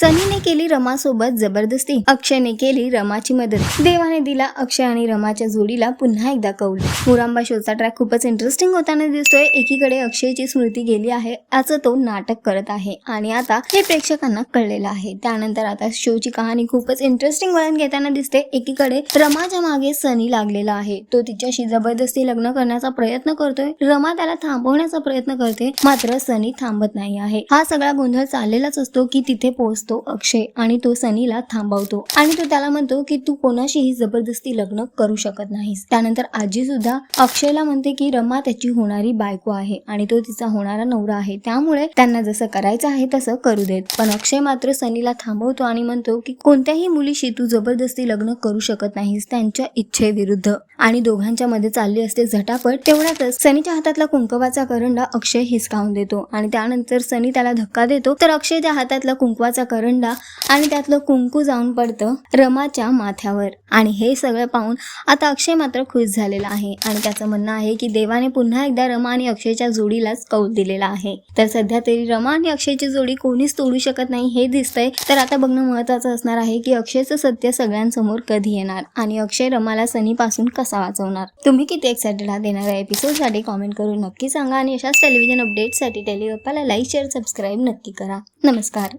सनीने केली रमासोबत जबरदस्ती. अक्षयने केली रमाची मदत. देवाने दिला अक्षय आणि रमाच्या जोडीला पुन्हा एकदा कौल. मुरांबा शोचा ट्रॅक खूपच इंटरेस्टिंग होताना दिसतोय. एकीकडे अक्षयची स्मृती गेली आहे असं तो नाटक करत आहे आणि आता हे प्रेक्षकांना कळलेलं आहे. त्यानंतर आता शोची कहाणी खूपच इंटरेस्टिंग वळण घेताना दिसते. एकीकडे रमाच्या मागे सनी लागलेला आहे. तो तिच्याशी जबरदस्ती लग्न करण्याचा प्रयत्न करतोय. रमा त्याला थांबवण्याचा प्रयत्न करते मात्र सनी थांबत नाही आहे. हा सगळा गोंधळ चाललेलाच असतो की तिथे पोहोचतो अक्षय आणि तो सनीला थांबवतो. आणि तो त्याला म्हणतो की तू कोणाशीही जबरदस्ती लग्न करू शकत नाहीस. त्यानंतर आजी सुद्धा अक्षयला म्हणते की रमा त्याची होणारी बायको आहे आणि तो तिचा होणारा नवरा आहे. त्यामुळे त्यांना जसं करायचं आहे तसं करू देत. पण अक्षय मात्र सनीला थांबवतो आणि म्हणतो की कोणत्याही मुलीशी तू जबरदस्ती लग्न करू शकत नाहीस त्यांच्या इच्छेविरुद्ध. आणि दोघांच्या मध्ये चालली असते झटापट. तेवढ्यातच सनीच्या हातातला कुंकवाचा करंडा अक्षय हिसकावून देतो. आणि त्यानंतर सनी त्याला धक्का देतो. तर अक्षय त्या हातातला कुंकवाचा करंडा आणि त्यातलं कुंकू जाऊन पडतं रमाच्या माथ्यावर. आणि हे सगळं पाहून आता अक्षय मात्र खुश झालेला आहे आणि त्याचं म्हणणं आहे की देवाने पुन्हा एकदा रमा आणि अक्षयच्या जोडीलाच कौल दिलेला आहे. तर सध्या तरी रमा आणि अक्षयची जोडी कोणीच तोडू शकत नाही हे दिसतंय. तर आता बघणं महत्वाचं असणार आहे की अक्षयचं सत्य सगळ्यांसमोर कधी येणार आणि अक्षय रमाला सनीपासून कसा वाचवणार? तुम्ही किती एक्सायटेड आहात येणाऱ्या एपिसोडसाठी कॉमेंट करून नक्की सांगा आणि अशाच टेलिव्हिजन अपडेटसाठी टेलिगप्पाला लाईक शेअर सबस्क्राईब नक्की करा. नमस्कार.